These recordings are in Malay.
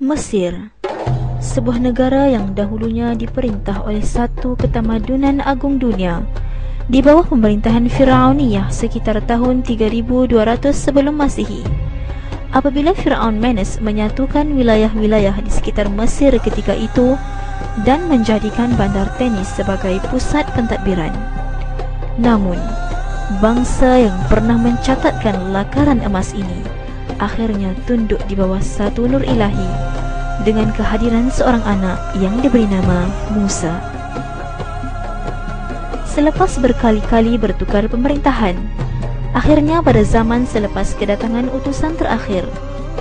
Mesir Sebuah negara yang dahulunya diperintah oleh satu ketamadunan agung dunia di bawah pemerintahan Firauniyah sekitar tahun 3200 sebelum Masihi. Apabila Firaun Menes menyatukan wilayah-wilayah di sekitar Mesir ketika itu dan menjadikan bandar tenis sebagai pusat pentadbiran. Namun, bangsa yang pernah mencatatkan lakaran emas ini akhirnya tunduk di bawah satu nur ilahi dengan kehadiran seorang anak yang diberi nama Musa. Selepas berkali-kali bertukar pemerintahan, akhirnya pada zaman selepas kedatangan utusan terakhir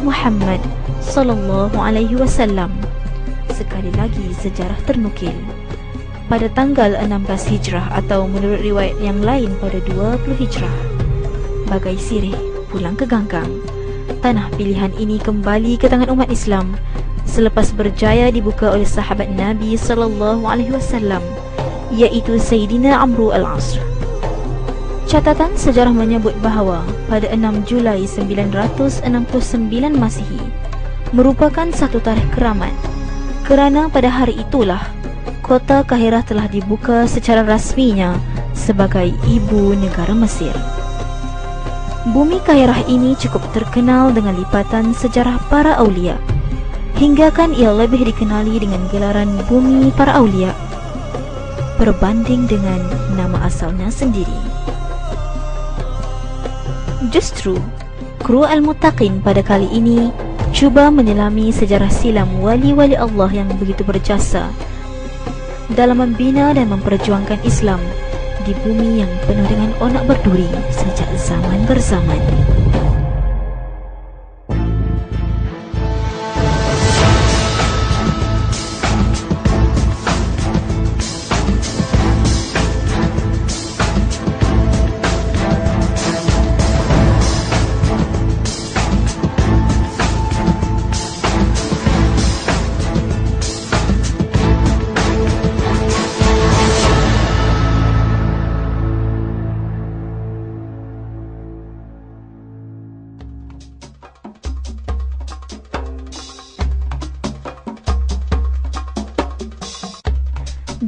Muhammad sallallahu alaihi wasallam sekali lagi sejarah ternukil pada tanggal 16 Hijrah atau menurut riwayat yang lain pada 20 Hijrah bagai sirih pulang ke ganggang tanah pilihan ini kembali ke tangan umat Islam selepas berjaya dibuka oleh sahabat Nabi sallallahu alaihi wasallam iaitu Sayyidina Amru al-Asr. Catatan sejarah menyebut bahawa pada 6 Julai 969 Masihi merupakan satu tarikh keramat kerana pada hari itulah kota Kahirah telah dibuka secara rasminya sebagai ibu negara Mesir. Bumi Kairah ini cukup terkenal dengan lipatan sejarah para aulia. Hingga kan ia lebih dikenali dengan gelaran Bumi Para Aulia berbanding dengan nama asalnya sendiri. Justru, kru Al-Mutaqin pada kali ini cuba menyelami sejarah silam wali-wali Allah yang begitu berjasa dalam membina dan memperjuangkan Islam di bumi yang penuh dengan onak berduri sejak zaman berzaman.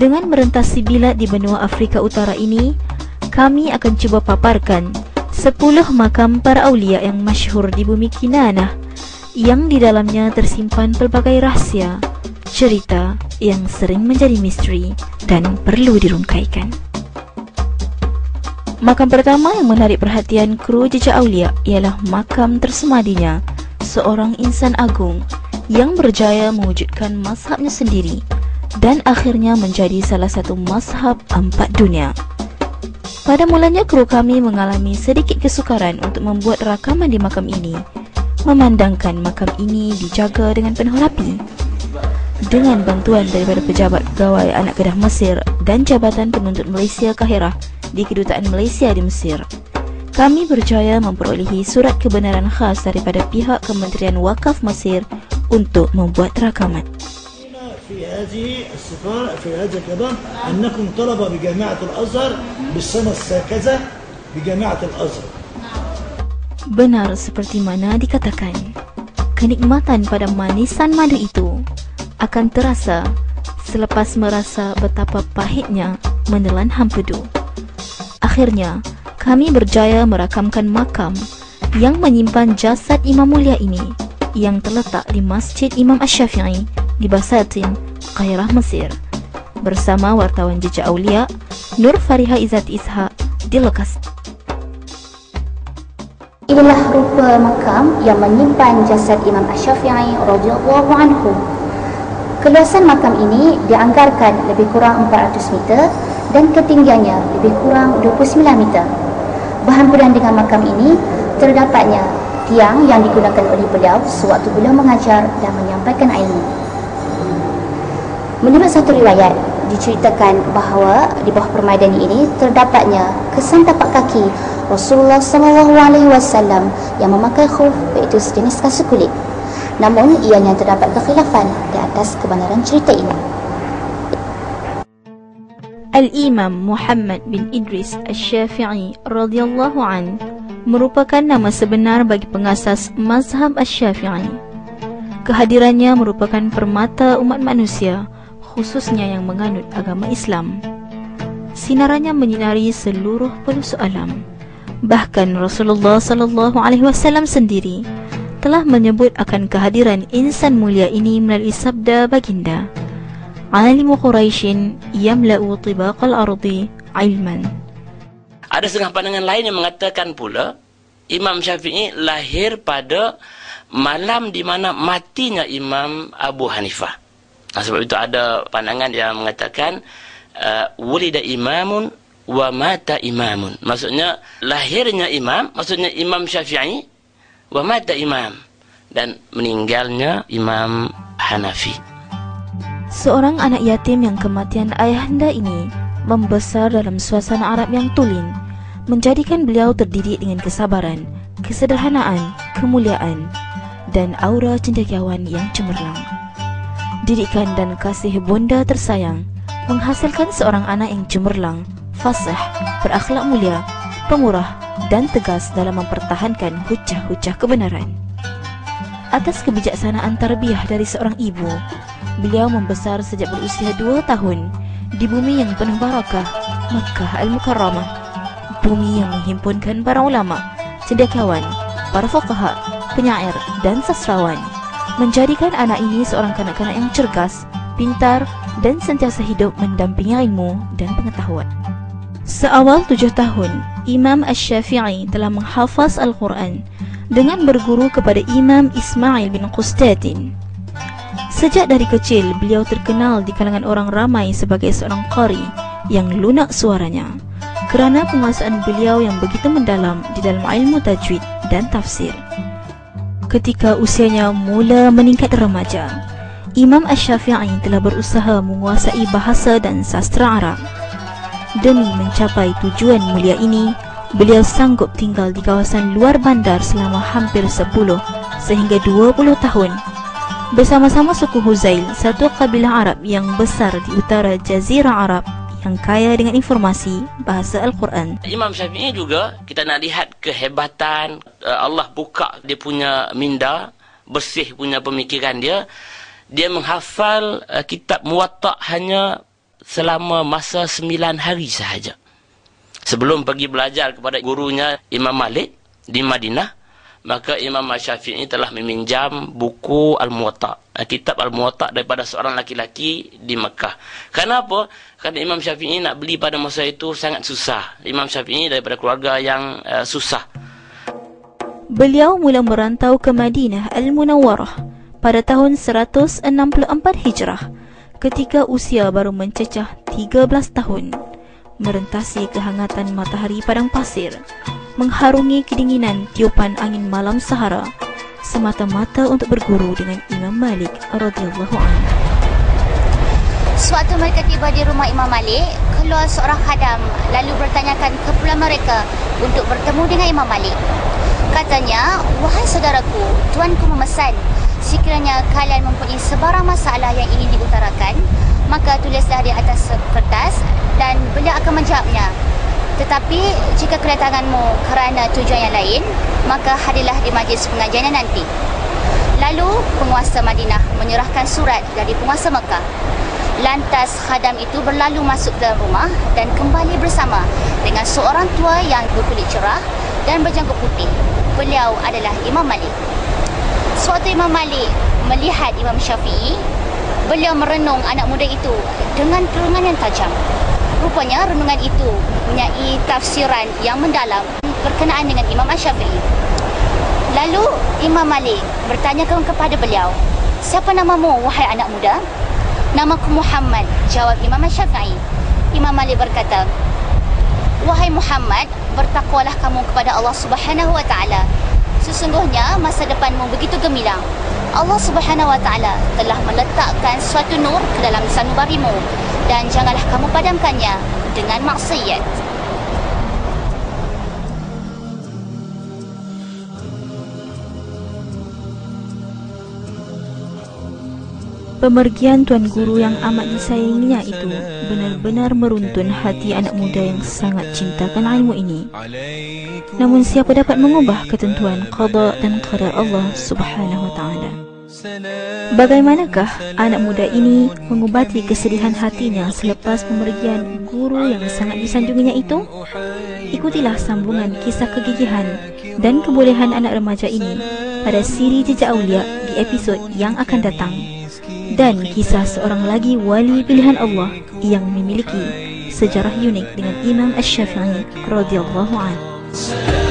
Dengan merentasi bilat di benua Afrika Utara ini, kami akan cuba paparkan 10 makam para aulia yang masyhur di bumi Kinanah yang di dalamnya tersimpan pelbagai rahsia, cerita yang sering menjadi misteri dan perlu dirungkaikan. Makam pertama yang menarik perhatian kru jejak aulia ialah makam tersemadinya seorang insan agung yang berjaya mewujudkan mazhabnya sendiri dan akhirnya menjadi salah satu mazhab empat dunia. Pada mulanya kru kami mengalami sedikit kesukaran untuk membuat rakaman di makam ini, memandangkan makam ini dijaga dengan penuh rapi. Dengan bantuan daripada pejabat pegawai anak kedah Mesir dan Jabatan Penuntut Malaysia Kahirah di Kedutaan Malaysia di Mesir, kami berjaya memperolehi surat kebenaran khas daripada pihak Kementerian Wakaf Mesir untuk membuat rakaman. هذه السفارة في هذا الكلام أنكم طلبة بجامعة الأزهر بالسنة الساكزة بجامعة الأزهر Benar seperti mana dikatakan, kenikmatan pada manisan madu itu akan terasa selepas merasa betapa pahitnya menelan hampedu. Akhirnya, kami berjaya merakamkan makam yang menyimpan jasad Imam Mulia ini yang terletak di Masjid Imam Ash-Syafi'i di Basatin, Kairah, Mesir bersama wartawan Jejak Aulia Nur Fariha Izzat Ishak di lokasi. Inilah rupa makam yang menyimpan jasad Imam Ash-Syafi'i radhiyallahu anhu. Keluasan makam ini dianggarkan lebih kurang 400 meter dan ketinggiannya lebih kurang 29 meter. Berhampiran dengan makam ini terdapatnya tiang yang digunakan oleh beliau sewaktu beliau mengajar dan menyampaikan ilmu. Menurut satu riwayat, diceritakan bahawa di bawah permadani ini terdapatnya kesan tapak kaki Rasulullah sallallahu alaihi wasallam yang memakai khuf iaitu sejenis kasut kulit. Namun ianya terdapat kekhilafan di atas kebenaran cerita ini. Al-Imam Muhammad bin Idris Al-Syafi'i radhiyallahu an merupakan nama sebenar bagi pengasas mazhab Al-Syafi'i. Kehadirannya merupakan permata umat manusia, khususnya yang menganut agama Islam. Sinarannya menyinari seluruh pelosok alam. Bahkan Rasulullah sallallahu alaihi wasallam sendiri telah menyebut akan kehadiran insan mulia ini melalui sabda baginda. Alimu Quraisyin yamla'u tibaqal ardi ilman. Ada setengah pandangan lain yang mengatakan pula Imam Syafi'i lahir pada malam di mana matinya Imam Abu Hanifah. Nah, sebab itu ada pandangan yang mengatakan uh, wulida imamun wa mata imamun. Maksudnya lahirnya imam, maksudnya Imam Syafi'i wa mata imam dan meninggalnya Imam Hanafi. Seorang anak yatim yang kematian ayahanda ini membesar dalam suasana Arab yang tulen, menjadikan beliau terdidik dengan kesabaran, kesederhanaan, kemuliaan dan aura cendekiawan yang cemerlang. Didikan dan kasih bonda tersayang menghasilkan seorang anak yang cemerlang, fasih, berakhlak mulia, pemurah dan tegas dalam mempertahankan hujah-hujah kebenaran. Atas kebijaksanaan tarbiyah dari seorang ibu, beliau membesar sejak berusia dua tahun di bumi yang penuh barakah, Makkah Al-Mukarramah. Bumi yang menghimpunkan para ulama, cendekiawan, para fuqaha, penyair dan sastrawan. Menjadikan anak ini seorang kanak-kanak yang cergas, pintar dan sentiasa hidup mendampingi ilmu dan pengetahuan. Seawal tujuh tahun, Imam Ash-Syafi'i telah menghafaz Al-Quran dengan berguru kepada Imam Ismail bin Qustatin. Sejak dari kecil, beliau terkenal di kalangan orang ramai sebagai seorang qari yang lunak suaranya kerana penguasaan beliau yang begitu mendalam di dalam ilmu tajwid dan tafsir. Ketika usianya mula meningkat remaja, Imam Ash-Syafi'i telah berusaha menguasai bahasa dan sastra Arab. Demi mencapai tujuan mulia ini, beliau sanggup tinggal di kawasan luar bandar selama hampir 10 sehingga 20 tahun. Bersama-sama suku Huzail, satu kabilah Arab yang besar di utara Jazirah Arab yang kaya dengan informasi bahasa Al-Quran. Imam Syafi'i juga kita nak lihat kehebatan uh, Allah buka dia punya minda, bersih punya pemikiran dia. Dia menghafal uh, kitab Muwatta' hanya selama masa sembilan hari sahaja. Sebelum pergi belajar kepada gurunya Imam Malik di Madinah, maka Imam Syafi'i telah meminjam buku Al-Muwatta, eh, kitab Al-Muwatta daripada seorang laki-laki di Mekah. Kenapa? Kerana Imam Syafi'i nak beli pada masa itu sangat susah. Imam Syafi'i daripada keluarga yang uh, susah. Beliau mula merantau ke Madinah Al-Munawwarah pada tahun 164 Hijrah ketika usia baru mencecah 13 tahun merentasi kehangatan matahari padang pasir mengharungi kedinginan tiupan angin malam Sahara semata-mata untuk berguru dengan Imam Malik radhiyallahu anhu. Sewaktu mereka tiba di rumah Imam Malik, keluar seorang khadam lalu bertanyakan kepada mereka untuk bertemu dengan Imam Malik. Katanya, wahai saudaraku, tuanku memesan sekiranya kalian mempunyai sebarang masalah yang ingin diutarakan, maka tulislah di atas kertas dan beliau akan menjawabnya. Tetapi jika kedatanganmu kerana tujuan yang lain, maka hadirlah di majlis pengajian nanti. Lalu penguasa Madinah menyerahkan surat dari penguasa Mekah. Lantas khadam itu berlalu masuk dalam rumah dan kembali bersama dengan seorang tua yang berkulit cerah dan berjanggut putih. Beliau adalah Imam Malik. Suatu Imam Malik melihat Imam Syafi'i, beliau merenung anak muda itu dengan perungan yang tajam. Rupanya renungan itu mempunyai tafsiran yang mendalam berkenaan dengan Imam Ash-Syafi'i. Lalu Imam Malik bertanya kepada beliau, Siapa namamu wahai anak muda? Namaku Muhammad, jawab Imam Ash-Syafi'i. Imam Malik berkata, Wahai Muhammad, bertakwalah kamu kepada Allah Subhanahu wa taala. Sesungguhnya masa depanmu begitu gemilang. Allah Subhanahu wa taala telah meletakkan suatu nur ke dalam sanubarimu dan janganlah kamu padamkannya dengan maksiat. Pemergian Tuan Guru yang amat disayanginya itu benar-benar meruntun hati anak muda yang sangat cintakan ilmu ini. Namun siapa dapat mengubah ketentuan qada dan qadar Allah Subhanahu wa taala? Bagaimanakah anak muda ini mengubati kesedihan hatinya selepas pemergian guru yang sangat disanjunginya itu? Ikutilah sambungan kisah kegigihan dan kebolehan anak remaja ini pada siri Jejak Aulia di episod yang akan datang. Dan kisah seorang lagi wali pilihan Allah yang memiliki sejarah unik dengan Imam Ash-Syafi'i radhiyallahu anhu.